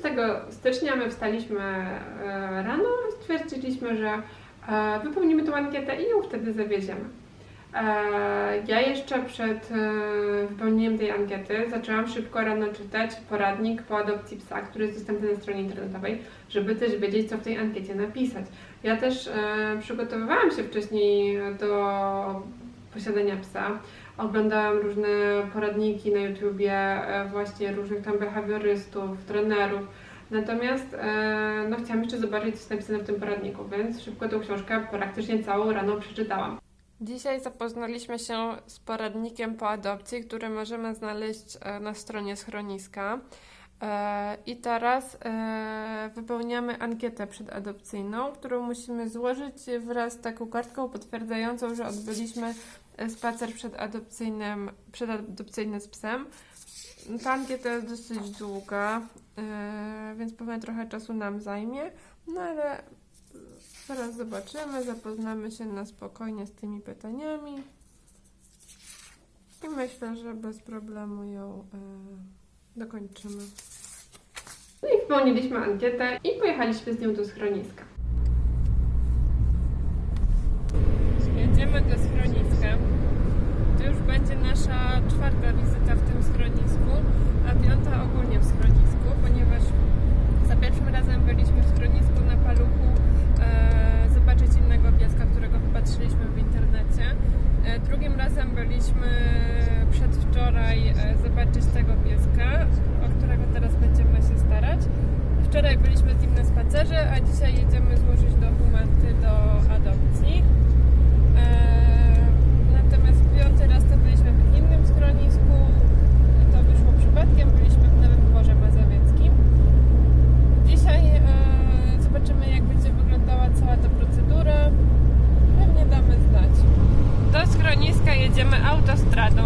20 stycznia my wstaliśmy e, rano i stwierdziliśmy, że e, wypełnimy tą ankietę i ją wtedy zawieziemy. E, Ja jeszcze przed wypełnieniem tej ankiety zaczęłam szybko rano czytać poradnik po adopcji psa, który jest dostępny na stronie internetowej, żeby też wiedzieć, co w tej ankiecie napisać. Ja też przygotowywałam się wcześniej do posiadania psa. Oglądałam różne poradniki na YouTubie, e, właśnie różnych tam behawiorystów, trenerów. Natomiast e, no, chciałam jeszcze zobaczyć, co jest napisane w tym poradniku, więc szybko tą książkę praktycznie całą rano przeczytałam. Dzisiaj zapoznaliśmy się z poradnikiem po adopcji, który możemy znaleźć e, na stronie schroniska. I teraz wypełniamy ankietę przedadopcyjną, którą musimy złożyć wraz z taką kartką potwierdzającą, że odbyliśmy spacer przedadopcyjnym, przedadopcyjny z psem. Ta ankieta jest dosyć długa, e, więc pewnie trochę czasu nam zajmie, no ale zaraz zobaczymy, zapoznamy się na spokojnie z tymi pytaniami i myślę, że bez problemu ją e, dokończymy. No i wypełniliśmy ankietę i pojechaliśmy z nią do schroniska. Jedziemy do schroniska. To już będzie nasza czwarta wizyta w tym schronisku, a piąta ogólnie w schronisku, ponieważ za pierwszym razem byliśmy w schronisku na paluchu e, zobaczyć innego pieska, którego wypatrzyliśmy w internecie. E, drugim razem byliśmy przedwczoraj e, zobaczyć tego pieska, o którego teraz będziemy się starać. Wczoraj byliśmy z nim na spacerze, a dzisiaj jedziemy złożyć dokumenty do adopcji. Eee, Natomiast piąty raz to byliśmy w innym schronisku. To wyszło przypadkiem, byliśmy w Nowym Dworze Mazowieckim. Dzisiaj e, zobaczymy, jak będzie wyglądała cała ta procedura. Pewnie damy znać. Do schroniska jedziemy autostradą.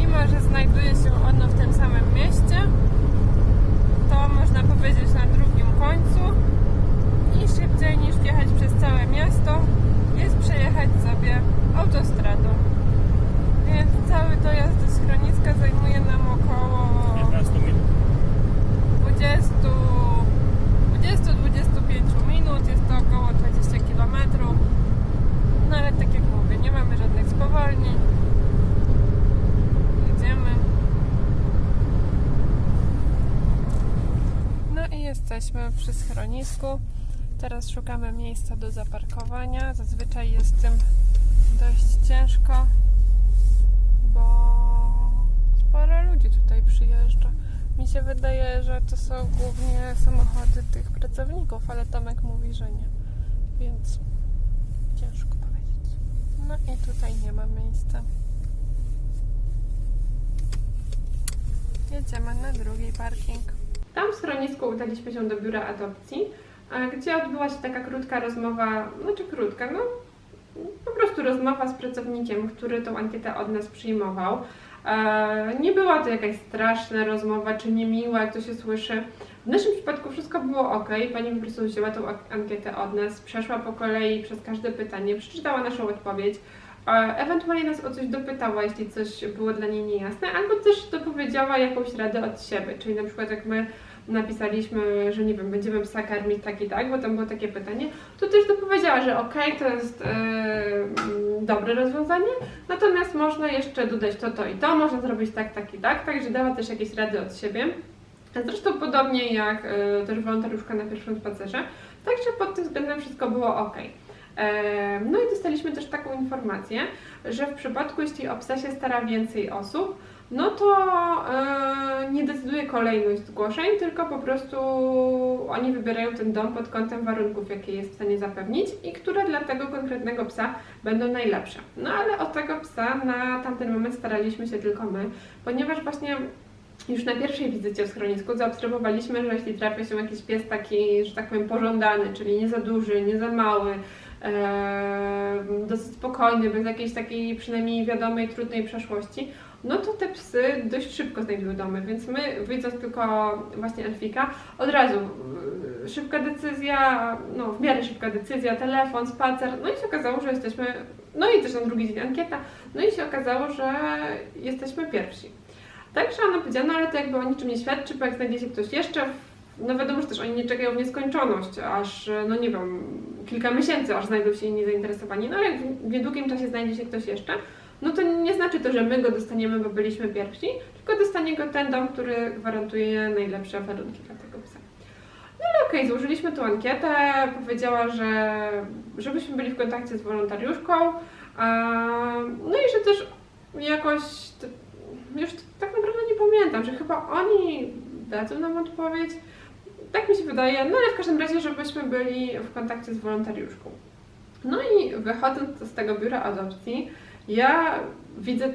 Mimo, że znajduje się ono w tym samym mieście, to można powiedzieć na drugim końcu i szybciej niż jechać przez całe miasto jest przejechać sobie autostradą. Więc cały dojazd do schroniska zajmuje nam około 15 minut. 20 20-25 minut, jest to około 20 km. No ale tak jak mówię, nie mamy żadnych spowolnień. Jedziemy. No i jesteśmy przy schronisku. Teraz szukamy miejsca do zaparkowania. Zazwyczaj jest tym dość ciężko, sporo ludzi tutaj przyjeżdża. Mi się wydaje, że to są głównie samochody tych pracowników, ale Tomek mówi, że nie. Więc ciężko powiedzieć. No i tutaj nie ma miejsca. Jedziemy na drugi parking. Tam w schronisku udaliśmy się do biura adopcji, gdzie odbyła się taka krótka rozmowa, znaczy krótka, no po prostu rozmowa z pracownikiem, który tą ankietę od nas przyjmował. E, Nie była to jakaś straszna rozmowa, czy niemiła, jak to się słyszy. W naszym przypadku wszystko było ok. Pani po prostu wzięła tą ankietę od nas, przeszła po kolei przez każde pytanie, przeczytała naszą odpowiedź. e, Ewentualnie nas o coś dopytała, jeśli coś było dla niej niejasne, albo też dopowiedziała jakąś radę od siebie. Czyli na przykład jak my napisaliśmy, że nie wiem, będziemy psa karmić tak i tak, bo tam było takie pytanie, to też dopowiedziała, że okej, to jest mm, dobre rozwiązanie, natomiast można jeszcze dodać to, to i to, można zrobić tak, tak i tak, także dała też jakieś rady od siebie. Zresztą podobnie jak e, też wolontariuszka na pierwszym spacerze, także pod tym względem wszystko było ok. E, No i dostaliśmy też taką informację, że w przypadku, jeśli o psa się stara więcej osób, no to decyduje kolejność zgłoszeń, tylko po prostu oni wybierają ten dom pod kątem warunków, jakie jest w stanie zapewnić i które dla tego konkretnego psa będą najlepsze. No ale o tego psa na tamten moment staraliśmy się tylko my, ponieważ właśnie już na pierwszej wizycie w schronisku zaobserwowaliśmy, że jeśli trafia się jakiś pies taki, że tak powiem, pożądany, czyli nie za duży, nie za mały, dosyć spokojny, bez jakiejś takiej przynajmniej wiadomej, trudnej przeszłości, no to te psy dość szybko znajdują domy, więc my, widząc tylko właśnie Elfika, od razu y, szybka decyzja, no w miarę szybka decyzja, telefon, spacer, no i się okazało, że jesteśmy, no i też na drugi dzień ankieta, no i się okazało, że jesteśmy pierwsi. Także ona powiedziała, no ale to jakby o niczym nie świadczy, bo jak znajdzie się ktoś jeszcze no wiadomo, że też oni nie czekają w nieskończoność, aż, no nie wiem, kilka miesięcy, aż znajdą się inni zainteresowani. No ale jak w niedługim czasie znajdzie się ktoś jeszcze, no to nie znaczy to, że my go dostaniemy, bo byliśmy pierwsi, tylko dostanie go ten dom, który gwarantuje najlepsze warunki dla tego psa. No ale okej, złożyliśmy tą ankietę, powiedziała, że żebyśmy byli w kontakcie z wolontariuszką, No i że też jakoś, już tak naprawdę nie pamiętam, że chyba oni dadzą nam odpowiedź. Tak mi się wydaje, no ale w każdym razie, żebyśmy byli w kontakcie z wolontariuszką. No i wychodząc z tego biura adopcji, ja widzę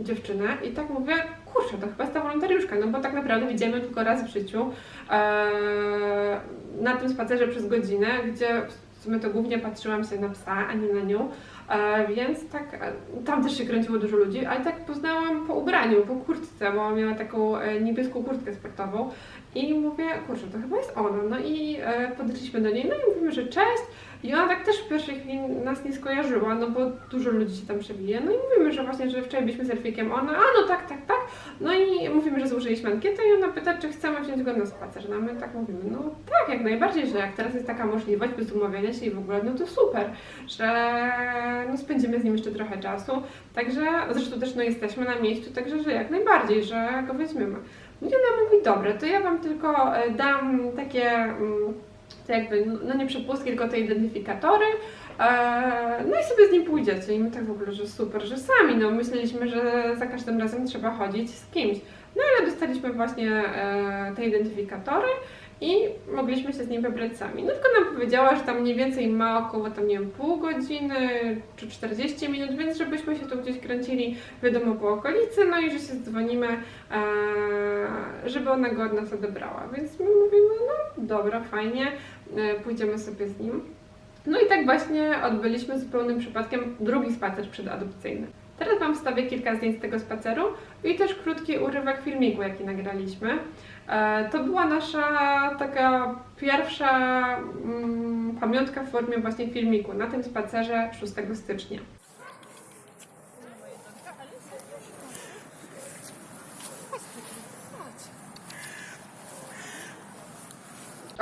dziewczynę i tak mówię, kurczę, to chyba jest ta wolontariuszka, no bo tak naprawdę widziałem ją tylko raz w życiu eee, na tym spacerze przez godzinę, gdzie w sumie to głównie patrzyłam się na psa, a nie na nią. E, więc tak, e, tam też się kręciło dużo ludzi, ale tak poznałam po ubraniu, po kurtce, bo miała taką e, niebieską kurtkę sportową i mówię, kurczę, to chyba jest ona. No i e, podeszliśmy do niej, no i mówimy, że cześć. I ona tak też w pierwszej chwili nas nie skojarzyła, no bo dużo ludzi się tam przewija. No i mówimy, że właśnie, że wczoraj byliśmy z Elfikiem, ona, a no tak, tak, tak. No i mówimy, że złożyliśmy ankietę i ona pyta, czy chcemy wziąć go na spacer. No my tak mówimy, no tak, jak najbardziej, że jak teraz jest taka możliwość bez umawiania się i w ogóle, no to super, że no spędzimy z nim jeszcze trochę czasu. Także, zresztą też no jesteśmy na miejscu, także, że jak najbardziej, że go weźmiemy. No i ona mówi, dobra, to ja wam tylko e, dam takie, mm, jakby, no nie przepustki, tylko te identyfikatory, e, no i sobie z nim pójdziecie. I my tak w ogóle, że super, że sami, no myśleliśmy, że za każdym razem trzeba chodzić z kimś. No ale dostaliśmy właśnie e, te identyfikatory i mogliśmy się z nim wybrać sami. No tylko nam powiedziała, że tam mniej więcej ma około tam, nie wiem, pół godziny czy 40 minut, więc żebyśmy się tu gdzieś kręcili, wiadomo, po okolicy, no i że się dzwonimy, e, żeby ona go od nas odebrała. Więc my mówimy, no dobra, fajnie, pójdziemy sobie z nim. No i tak właśnie odbyliśmy zupełnym przypadkiem drugi spacer przedadopcyjny. Teraz Wam wstawię kilka zdjęć z tego spaceru i też krótki urywek filmiku, jaki nagraliśmy. E, To była nasza taka pierwsza mm, pamiątka w formie właśnie filmiku na tym spacerze 6 stycznia.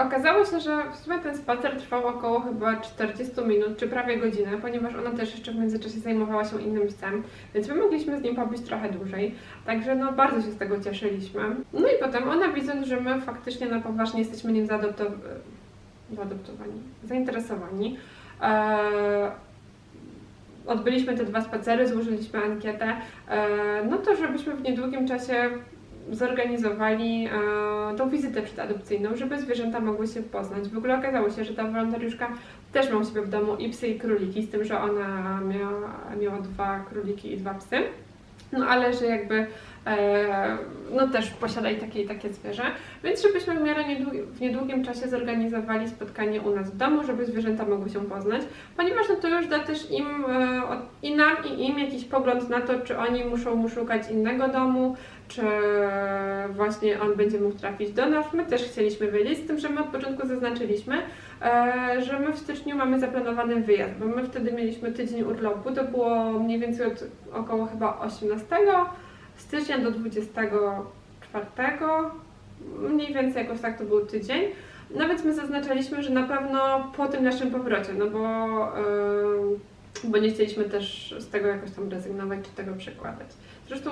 Okazało się, że w sumie ten spacer trwał około chyba 40 minut, czy prawie godzinę, ponieważ ona też jeszcze w międzyczasie zajmowała się innym psem, więc my mogliśmy z nim pobyć trochę dłużej. Także no bardzo się z tego cieszyliśmy. No i potem ona widząc, że my faktycznie na poważnie jesteśmy nim zaadoptowani, zainteresowani, e, odbyliśmy te dwa spacery, złożyliśmy ankietę, e, no to żebyśmy w niedługim czasie zorganizowali e, tą wizytę przedadopcyjną, żeby zwierzęta mogły się poznać. W ogóle okazało się, że ta wolontariuszka też ma u siebie w domu i psy i króliki, z tym, że ona miała, miała dwa króliki i dwa psy. No ale że jakby e, no też posiada i takie i takie zwierzę, więc żebyśmy w miarę w niedługim czasie zorganizowali spotkanie u nas w domu, żeby zwierzęta mogły się poznać, ponieważ no to już da też im e, i nam i im jakiś pogląd na to, czy oni muszą mu szukać innego domu, czy właśnie on będzie mógł trafić do nas. My też chcieliśmy wiedzieć, z tym, że my od początku zaznaczyliśmy, e, że my w styczniu mamy zaplanowany wyjazd, bo my wtedy mieliśmy tydzień urlopu, to było mniej więcej od około chyba 18 stycznia do 24, mniej więcej jakoś tak to był tydzień. Więc my zaznaczaliśmy, że na pewno po tym naszym powrocie, no bo, e, bo nie chcieliśmy też z tego jakoś tam rezygnować czy tego przekładać. Zresztą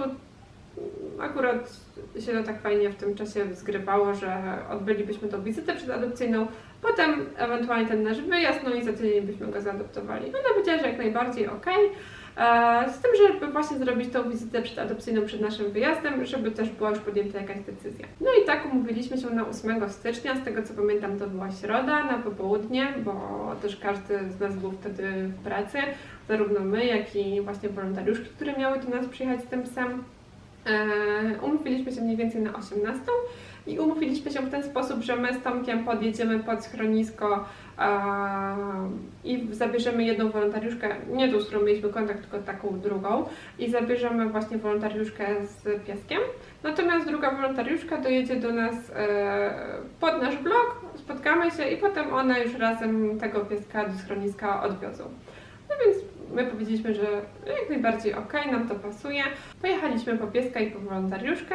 akurat się to tak fajnie w tym czasie zgrywało, że odbylibyśmy tą wizytę przedadopcyjną, potem ewentualnie ten nasz wyjazd, no i za tydzień byśmy go zaadoptowali. Ona powiedziała, że jak najbardziej ok. Z tym, żeby właśnie zrobić tą wizytę przedadopcyjną przed naszym wyjazdem, żeby też była już podjęta jakaś decyzja. No i tak umówiliśmy się na 8 stycznia, z tego co pamiętam to była środa na popołudnie, bo też każdy z nas był wtedy w pracy, zarówno my, jak i właśnie wolontariuszki, które miały do nas przyjechać z tym psem. E, Umówiliśmy się mniej więcej na 18 i umówiliśmy się w ten sposób, że my z Tomkiem podjedziemy pod schronisko i zabierzemy jedną wolontariuszkę, nie tą, z którą mieliśmy kontakt, tylko taką drugą i zabierzemy właśnie wolontariuszkę z pieskiem. Natomiast druga wolontariuszka dojedzie do nas e, pod nasz blok, spotkamy się i potem one już razem tego pieska do schroniska odwiozą. No więc my powiedzieliśmy, że jak najbardziej ok, nam to pasuje. Pojechaliśmy po pieska i po wolontariuszkę.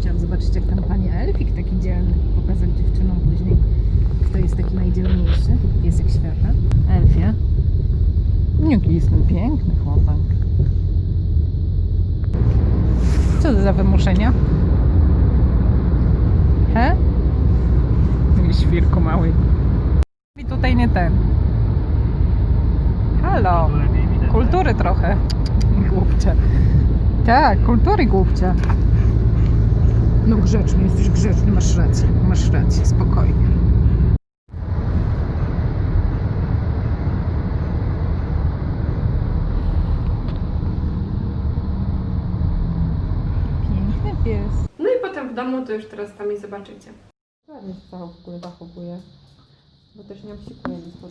Chciałam zobaczyć, jak tam pani Elfik taki dzielny pokazać dziewczynom piesek świata. Elfia. Jaki jest ten piękny chłopak. Co to za wymuszenia? He? Świrku mały. I tutaj nie ten. Halo. Kultury trochę. Głupcze. Tak, kultury głupcze. No grzeczny, jesteś grzeczny, masz rację, masz rację, spokojnie. Piękny pies. No i potem w domu to już teraz sami zobaczycie. Ładnie się ogóle zachowuje. Bo też nie obsikuje nic po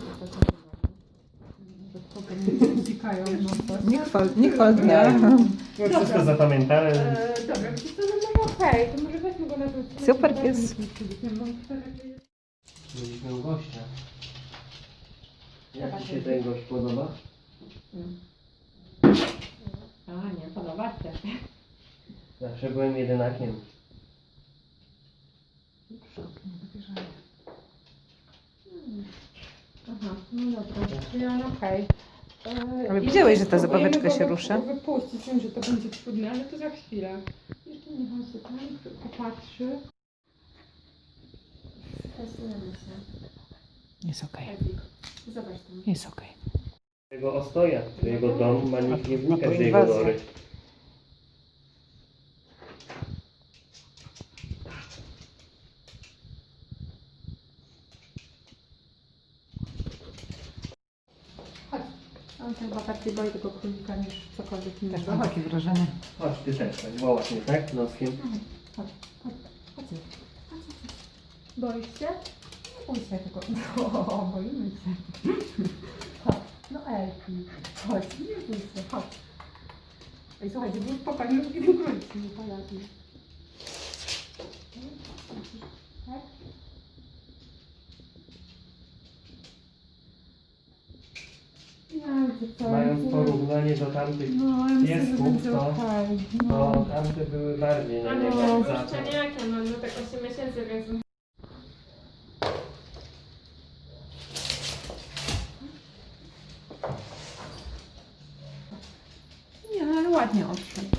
potem w nosach. Nie chwal, nie chwal dnia. Ja wszystko zapamiętałem. Eee, dobra, co, no może okej, to może weźmy go na ten Super pies. Mieliśmy u gościa. Jak Ci się ten gość podoba? A, nie, podoba się. Zawsze byłem jedynakiem. Aha, no dobra, okej. Eee, Ale i widziałeś, że ta spróbujemy zabaweczka go się wy- rusza? Wypuścić, wiem, że to będzie trudne, ale to za chwilę. Jeszcze niech on się tam popatrzy. Stresujemy się. Jest okej, Edik, zobacz tam. jest okej. Jego ostoja, to jego dom ma nikt nie A to wnikać w jego inwazja. lory. On się chyba bardziej boi tego królika niż cokolwiek Też innego. mam Chodź, takie wrażenie. Chodź, ty też, tak wołasz mnie, tak? Noskiem. chodź, chodź, chodź. Boisz się? Nie bój się tylko. O, boimy się. Chodź, no Elki, chodź, nie bój się, chodź. Ej, słuchajcie, był spokojny, już kiedy królik nie pojawił. Tak? Ja, wiecie co, Mając ja- porównanie do tamtych, No, ja myślę, że piesków, będzie to- okej. to No. tamte były bardziej na Ale niego no, za to. szczeniakiem, no, no tak 8 miesięcy, więc Nie, ale ładnie odszedł.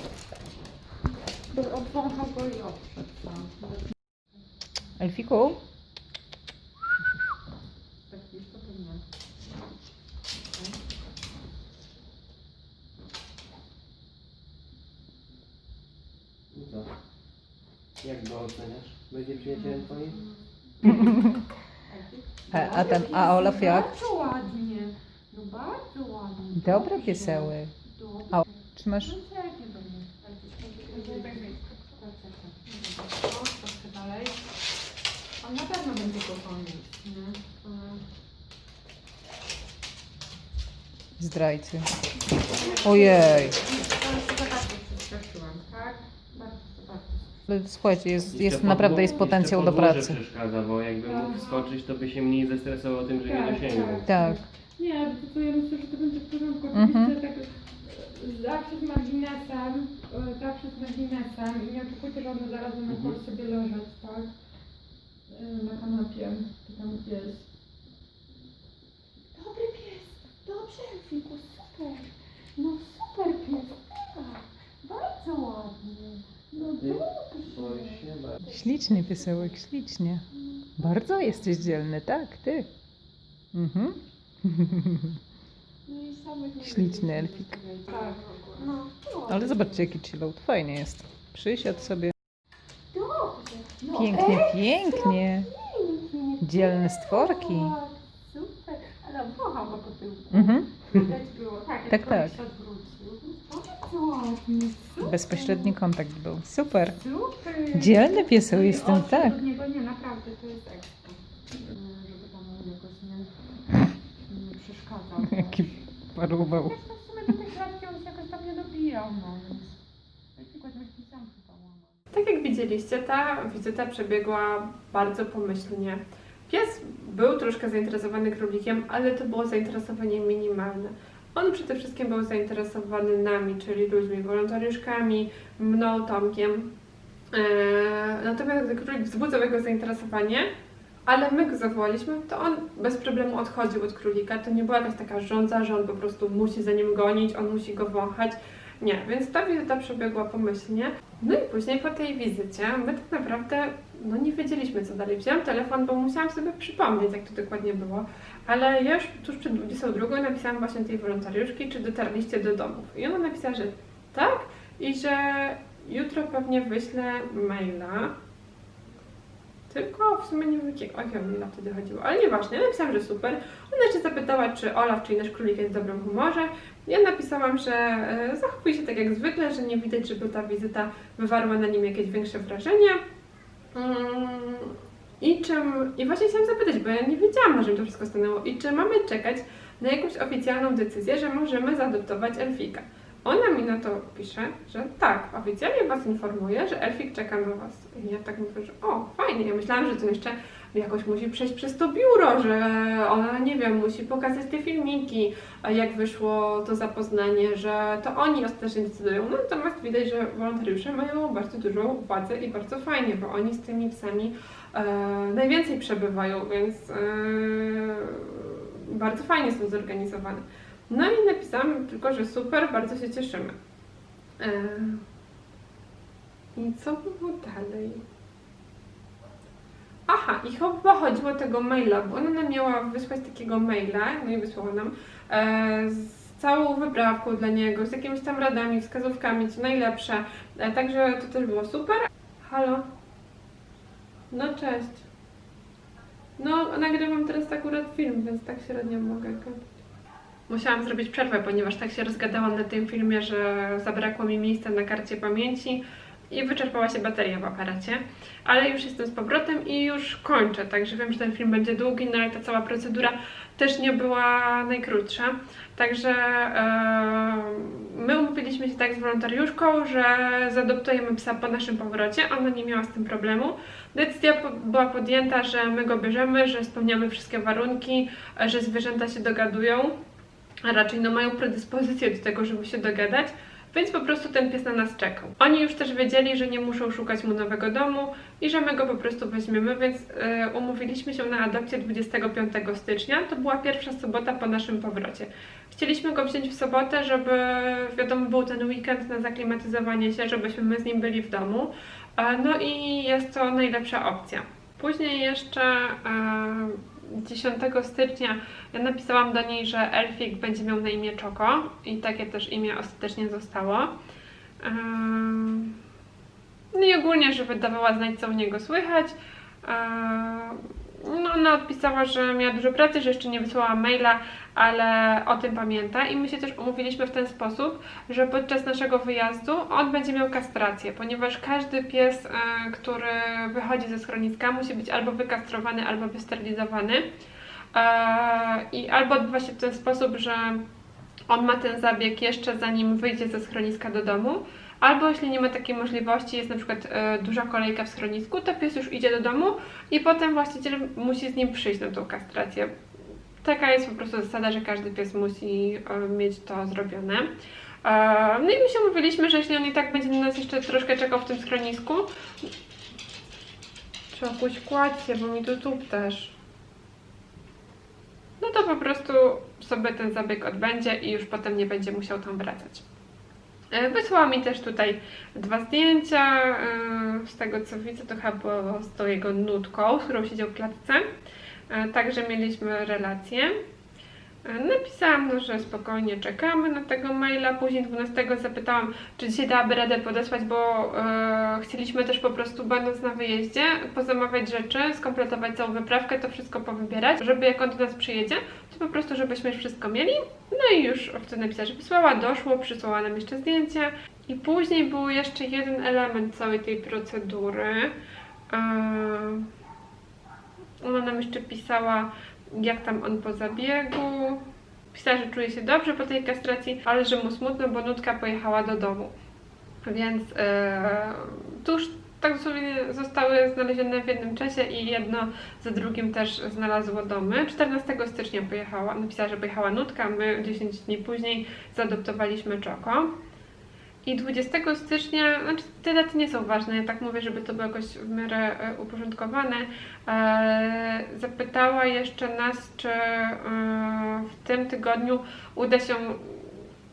Bo obwąchał go i odszedł sam. Elfiku? Tak jest to pewnie. I co? Jak go oceniasz? Będzie przyjacielem twoim? A, a ten, a Olaf jak? Bardzo ładnie. No bardzo ładnie. Dobre pieseły. Dobrze. A trzymasz? No. On na pewno będzie go gonić, nie? Zdrajcy. Ojej. To za bardzo przestraszyłam, tak? Bardzo, bardzo. Ale Słuchajcie, jest, Jeszcze jest podwó- naprawdę jest jeszcze potencjał do podwórze pracy. przeszkadza, bo jakby mógł Aha. wskoczyć, to by się mniej zestresował tym, że nie Tak, dosięgnął. Tak. Nie, ale to, to ja myślę, że to będzie w porządku. Mhm. Oczywiście tak e, zawsze z marginesem, e, zawsze z marginesem i nie oczekujcie, że one zaraz będą Mhm. koło siebie leżeć, tak? E, Na kanapie, czy tam gdzieś. Dobry pies, dobrze Elfiku, super. No super pies, tak. Bardzo ładnie. Śliczny piesełek, ślicznie. Bardzo jesteś dzielny, tak, ty. Mhm. Śliczny elfik. Tak. Ale zobaczcie, jaki chillout. Fajnie jest. Przysiadł sobie. Pięknie, pięknie. Dzielne stworki. Tak, Super. Ale wąchał go po tyłku. Mhm. Widać było. Tak, Tak, jak tak. koleś się odwrócił. Bardzo ładnie. Super. Bezpośredni kontakt był. Super. Super. Dzielny pieseł I jestem, oczy tak. od niego nie, naprawdę, to jest ekstra. Mm, Żeby tam jakoś nie, nie przeszkadzał. Jaki paruwał. Zresztą w sumie do klatki on się jakoś tam nie dobijał, no więc... Tylko jakiś sam chyba łamał. Tak jak widzieliście, ta wizyta przebiegła bardzo pomyślnie. Pies był troszkę zainteresowany królikiem, ale to było zainteresowanie minimalne. On przede wszystkim był zainteresowany nami, czyli ludźmi, wolontariuszkami, mną, Tomkiem. Eee, natomiast gdy królik wzbudzał jego zainteresowanie, ale my go zawołaliśmy, to on bez problemu odchodził od królika. To nie była jakaś taka żądza, że on po prostu musi za nim gonić, on musi go wąchać. Nie, więc ta wizyta przebiegła pomyślnie. No i później po tej wizycie my tak naprawdę no nie wiedzieliśmy co dalej. Wziąłem telefon, bo musiałam sobie przypomnieć, jak to dokładnie było. Ale ja już tuż przed 22 napisałam właśnie tej wolontariuszki, czy dotarliście do domów. I ona napisała, że tak i że jutro pewnie wyślę maila. Tylko w sumie nie wiem jakiego, jakiego maila wtedy chodziło, ale nieważne, ja napisałam, że super. Ona jeszcze zapytała, czy Olaf, czyli nasz królik jest w dobrym humorze. Ja napisałam, że e, zachowuje się tak jak zwykle, że nie widać, żeby ta wizyta wywarła na nim jakieś większe wrażenie. Mm, I czym, i właśnie chciałam zapytać, bo ja nie wiedziałam, na czym to wszystko stanęło, i czy mamy czekać na jakąś oficjalną decyzję, że możemy zaadoptować Elfika. Ona mi na to pisze, że tak, oficjalnie Was informuję, że Elfik czeka na Was. I ja tak mówię, że o, fajnie. Ja myślałam, że to jeszcze jakoś musi przejść przez to biuro, że ona, nie wiem, musi pokazać te filmiki, jak wyszło to zapoznanie, że to oni ostatecznie decydują. No, natomiast widać, że wolontariusze mają bardzo dużą władzę i bardzo fajnie, bo oni z tymi psami e, najwięcej przebywają, więc e, bardzo fajnie są zorganizowane. No i napisałam tylko, że super, bardzo się cieszymy. E, I co było dalej? Aha, i chyba chodziło o tego maila, bo ona nam miała wysłać takiego maila, no i wysłała nam, e, z całą wyprawką dla niego, z jakimiś tam radami, wskazówkami, co najlepsze. E, także to też było super. Halo? No cześć. No, nagrywam teraz akurat film, więc tak średnio mogę. Musiałam zrobić przerwę, ponieważ tak się rozgadałam na tym filmie, że zabrakło mi miejsca na karcie pamięci i wyczerpała się bateria w aparacie. Ale już jestem z powrotem i już kończę, także wiem, że ten film będzie długi, no ale ta cała procedura też nie była najkrótsza. Także e, my umówiliśmy się tak z wolontariuszką, że zaadoptujemy psa po naszym powrocie. Ona nie miała z tym problemu. Decyzja po, była podjęta, że my go bierzemy, że spełniamy wszystkie warunki, że zwierzęta się dogadują, a raczej no, mają predyspozycję do tego, żeby się dogadać. Więc po prostu ten pies na nas czekał. Oni już też wiedzieli, że nie muszą szukać mu nowego domu i że my go po prostu weźmiemy, więc e, umówiliśmy się na adopcję 25 stycznia. To była pierwsza sobota po naszym powrocie. Chcieliśmy go wziąć w sobotę, żeby wiadomo był ten weekend na zaklimatyzowanie się, żebyśmy my z nim byli w domu. E, no i jest to najlepsza opcja. Później jeszcze e, 10 stycznia ja napisałam do niej, że Elfik będzie miał na imię Czoko i takie też imię ostatecznie zostało. Em, No i ogólnie, żeby dawała znać, co u niego słychać. No, ona odpisała, że miała dużo pracy, że jeszcze nie wysłała maila, ale o tym pamięta. I my się też umówiliśmy w ten sposób, że podczas naszego wyjazdu on będzie miał kastrację, ponieważ każdy pies, e, który wychodzi ze schroniska, musi być albo wykastrowany, albo wysterylizowany. E, I albo odbywa się w ten sposób, że on ma ten zabieg jeszcze zanim wyjdzie ze schroniska do domu, albo jeśli nie ma takiej możliwości, jest na przykład e, duża kolejka w schronisku, to pies już idzie do domu i potem właściciel musi z nim przyjść na tą kastrację. Taka jest po prostu zasada, że każdy pies musi e, mieć to zrobione. E, No i my się umówiliśmy, że jeśli on i tak będzie na nas jeszcze troszkę czekał w tym schronisku, trzeba pójść kładź się, bo mi tu tup też. No to po prostu sobie ten zabieg odbędzie i już potem nie będzie musiał tam wracać. E, Wysłała mi też tutaj dwa zdjęcia. e, Z tego co widzę, to chyba było z tą jego nutką, z którą siedział w klatce. E, Także mieliśmy relację. Napisałam, no, że spokojnie czekamy na tego maila. Później 12 zapytałam, czy dzisiaj dałaby radę podesłać, bo e, chcieliśmy też po prostu, będąc na wyjeździe, pozamawiać rzeczy, skompletować całą wyprawkę, to wszystko powybierać, żeby jak on do nas przyjedzie, to po prostu, żebyśmy już wszystko mieli. No i już wtedy napisała, że wysłała, doszło, przysłała nam jeszcze zdjęcie. I później był jeszcze jeden element całej tej procedury. E, ona nam jeszcze pisała, jak tam on po zabiegu. Pisała, że czuje się dobrze po tej kastracji, ale że mu smutno, bo nutka pojechała do domu. Więc e, tuż tak dosłownie zostały znalezione w jednym czasie i jedno za drugim też znalazło domy. 14 stycznia pojechała, napisała, że pojechała nutka, my 10 dni później zaadoptowaliśmy Czoko. I 20 stycznia, znaczy te daty nie są ważne, ja tak mówię, żeby to było jakoś w miarę e, uporządkowane. E, zapytała jeszcze nas, czy e, w tym tygodniu uda się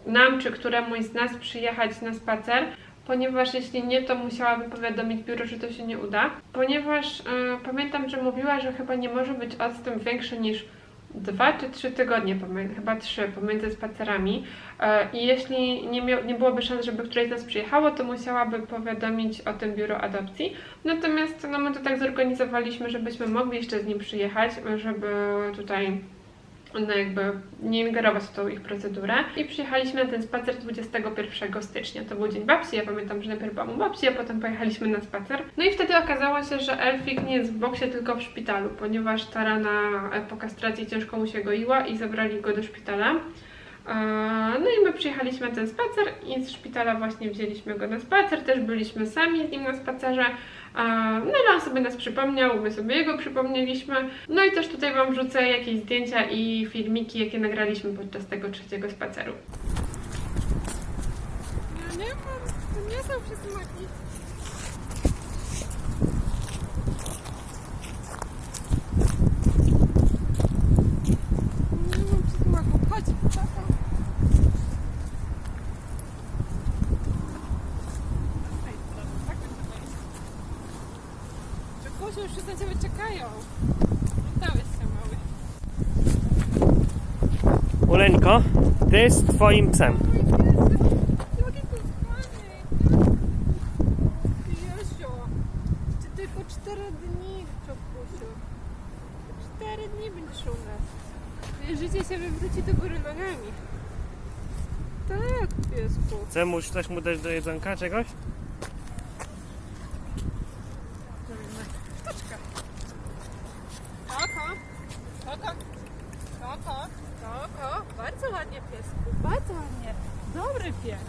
nam czy któremuś z nas przyjechać na spacer, ponieważ jeśli nie, to musiałabym powiadomić biuro, że to się nie uda. Ponieważ pamiętam, że mówiła, że chyba nie może być odstęp większy niż dwa czy trzy tygodnie, chyba trzy, pomiędzy spacerami. E, I jeśli nie, miał, nie byłoby szans, żeby któreś z nas przyjechało, to musiałaby powiadomić o tym biuro adopcji. Natomiast no, my to tak zorganizowaliśmy, żebyśmy mogli jeszcze z nim przyjechać, żeby tutaj no jakby nie ingerować w tą ich procedurę. I przyjechaliśmy na ten spacer 21 stycznia. To był dzień babci, ja pamiętam, że najpierw byłam u babci, a potem pojechaliśmy na spacer. No i wtedy okazało się, że Elfik nie jest w boksie, tylko w szpitalu, ponieważ ta rana po kastracji ciężko mu się goiła i zabrali go do szpitala. No i my przyjechaliśmy na ten spacer i z szpitala właśnie wzięliśmy go na spacer, też byliśmy sami z nim na spacerze. No i on sobie nas przypomniał, my sobie jego przypomnieliśmy. No i też tutaj Wam wrzucę jakieś zdjęcia i filmiki, jakie nagraliśmy podczas tego trzeciego spaceru. Ja nie mam, to nie są przysmaki. Nie mam przysmaku, chodź, tata. Kusiu, już na Ciebie czekają. Witałeś się, mały. Uleńko, ty jest twoim psem. 4 dni, Czokusiu. 4 dni będziesz u nas. Życie się wywróci do góry nogami. Tak, piesku. Chce mu coś mu dać do jedzonka, czegoś? Toczka. Koko. Koko. Koko. Koko. Bardzo ładnie, piesku. Bardzo ładnie. Dobry pies.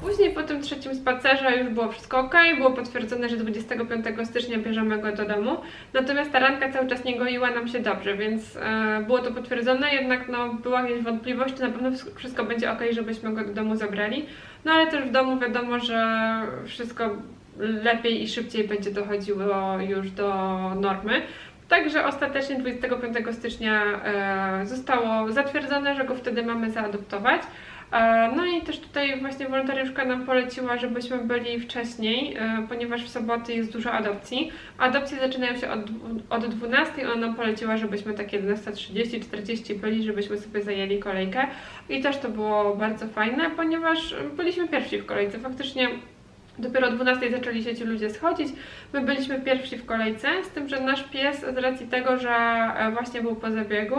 Później po tym trzecim spacerze już było ok, było potwierdzone, że 25 stycznia bierzemy go do domu. Natomiast ta ranka cały czas nie goiła nam się dobrze, więc e, było to potwierdzone, jednak no, była jakaś wątpliwość, czy na pewno wszystko będzie ok, żebyśmy go do domu zabrali. No ale też w domu wiadomo, że wszystko lepiej i szybciej będzie dochodziło już do normy. Także ostatecznie 25 stycznia e, zostało zatwierdzone, że go wtedy mamy zaadoptować. E, No i też tutaj właśnie wolontariuszka nam poleciła, żebyśmy byli wcześniej, e, ponieważ w soboty jest dużo adopcji. Adopcje zaczynają się od, od 12, ona poleciła, żebyśmy tak 11.30, 40 byli, żebyśmy sobie zajęli kolejkę. I też to było bardzo fajne, ponieważ byliśmy pierwsi w kolejce. Faktycznie Dopiero o 12 zaczęli się ci ludzie schodzić. My byliśmy pierwsi w kolejce, z tym, że nasz pies z racji tego, że e, właśnie był po zabiegu,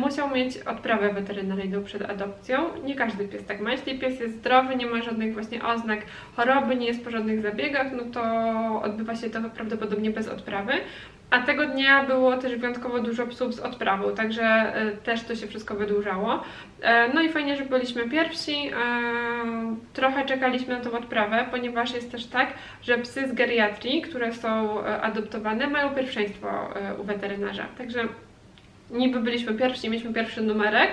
musiał mieć odprawę weterynaryjną przed adopcją. Nie każdy pies tak ma. Jeśli pies jest zdrowy, nie ma żadnych właśnie oznak choroby, nie jest po żadnych zabiegach, no to odbywa się to prawdopodobnie bez odprawy. A tego dnia było też wyjątkowo dużo psów z odprawą, także e, też to się wszystko wydłużało. E, No i fajnie, że byliśmy pierwsi. E, Trochę czekaliśmy na tą odprawę, ponieważ jest też tak, że psy z geriatrii, które są adoptowane, mają pierwszeństwo u weterynarza. Także niby byliśmy pierwsi, mieliśmy pierwszy numerek,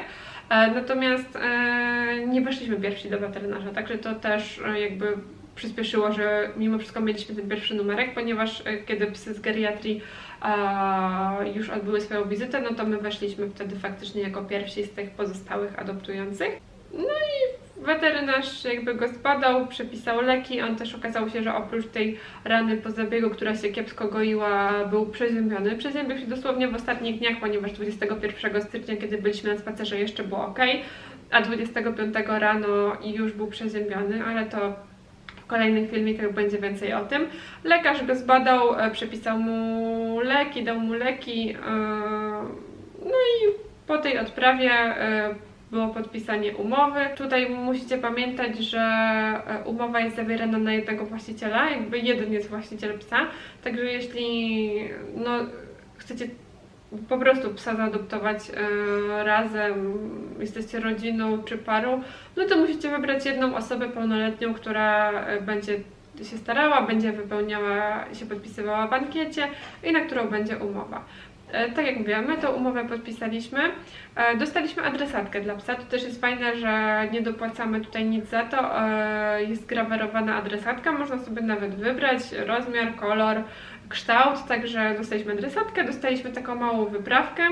e, natomiast e, nie weszliśmy pierwsi do weterynarza, także to też e, jakby przyspieszyło, że mimo wszystko mieliśmy ten pierwszy numerek, ponieważ kiedy psy z geriatrii już odbyły swoją wizytę, no to my weszliśmy wtedy faktycznie jako pierwsi z tych pozostałych adoptujących. No i weterynarz jakby go zbadał, przepisał leki, on też okazało się, że oprócz tej rany po zabiegu, która się kiepsko goiła, był przeziębiony. Przeziębił się dosłownie w ostatnich dniach, ponieważ 21 stycznia, kiedy byliśmy na spacerze jeszcze było ok, a 25 rano już był przeziębiony, ale to w kolejnych filmikach będzie więcej o tym. Lekarz go zbadał, e, przepisał mu leki, dał mu leki, e, no i po tej odprawie e, było podpisanie umowy. Tutaj musicie pamiętać, że e, umowa jest zawierana na jednego właściciela, jakby jeden jest właściciel psa, także jeśli no, chcecie po prostu psa zaadoptować e, razem, jesteście rodziną czy parą, no to musicie wybrać jedną osobę pełnoletnią, która e, będzie się starała, będzie wypełniała, się podpisywała w ankiecie i na którą będzie umowa. E, Tak jak mówiłam, my tą umowę podpisaliśmy. E, Dostaliśmy adresatkę dla psa. To też jest fajne, że nie dopłacamy tutaj nic za to. E, Jest grawerowana adresatka, można sobie nawet wybrać rozmiar, kolor, kształt. Także dostaliśmy adresatkę, dostaliśmy taką małą wyprawkę.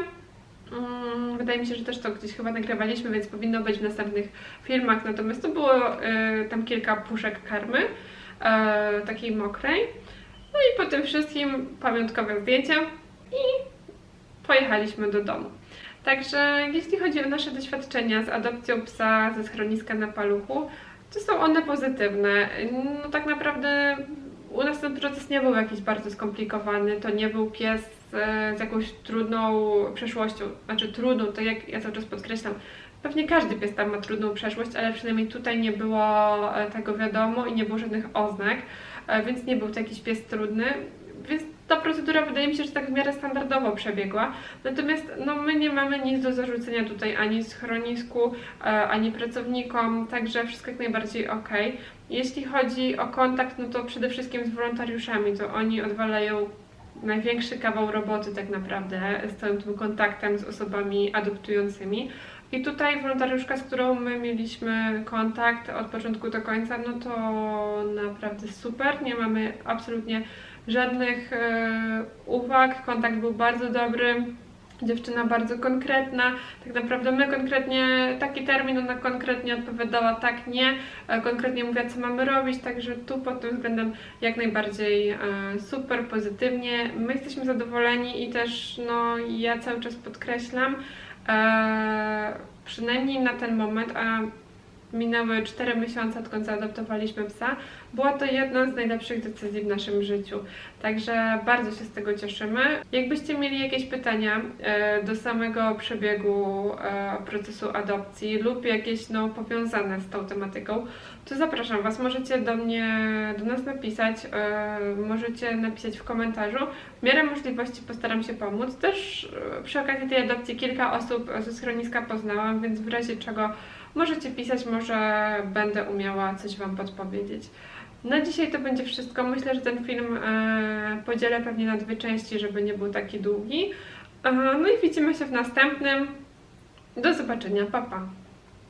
Mm, Wydaje mi się, że też to gdzieś chyba nagrywaliśmy, więc powinno być w następnych filmach. Natomiast to było tam kilka puszek karmy, takiej mokrej. No i po tym wszystkim pamiątkowe zdjęcia i pojechaliśmy do domu. Także jeśli chodzi o nasze doświadczenia z adopcją psa ze schroniska na paluchu, to są one pozytywne. No tak naprawdę u nas ten proces nie był jakiś bardzo skomplikowany. To nie był pies e, z jakąś trudną przeszłością. Znaczy trudną, to jak ja cały czas podkreślam, pewnie każdy pies tam ma trudną przeszłość, ale przynajmniej tutaj nie było e, tego wiadomo i nie było żadnych oznak, e, więc nie był to jakiś pies trudny. Więc ta procedura wydaje mi się, że tak w miarę standardowo przebiegła. Natomiast no, my nie mamy nic do zarzucenia tutaj ani schronisku, e, ani pracownikom, także wszystko jak najbardziej ok. Jeśli chodzi o kontakt, no to przede wszystkim z wolontariuszami, to oni odwalają największy kawał roboty tak naprawdę z całym tym kontaktem z osobami adoptującymi. I tutaj wolontariuszka, z którą my mieliśmy kontakt od początku do końca, no to naprawdę super. Nie mamy absolutnie żadnych e, uwag. Kontakt był bardzo dobry. Dziewczyna bardzo konkretna, tak naprawdę my konkretnie, taki termin ona konkretnie odpowiadała tak, nie, e, konkretnie mówiła co mamy robić, także tu pod tym względem jak najbardziej e, super, pozytywnie. My jesteśmy zadowoleni i też no ja cały czas podkreślam, przynajmniej na ten moment, a minęły 4 miesiące odkąd zaadoptowaliśmy psa, była to jedna z najlepszych decyzji w naszym życiu. Także bardzo się z tego cieszymy. Jakbyście mieli jakieś pytania e, do samego przebiegu e, procesu adopcji lub jakieś no, powiązane z tą tematyką, to zapraszam Was. Możecie do mnie, do nas napisać, e, możecie napisać w komentarzu. W miarę możliwości postaram się pomóc. Też przy okazji tej adopcji kilka osób ze schroniska poznałam, więc w razie czego możecie pisać, może będę umiała coś Wam podpowiedzieć. Na dzisiaj to będzie wszystko. Myślę, że ten film e, podzielę pewnie na dwie części, żeby nie był taki długi. E, no i widzimy się w następnym. Do zobaczenia, pa pa!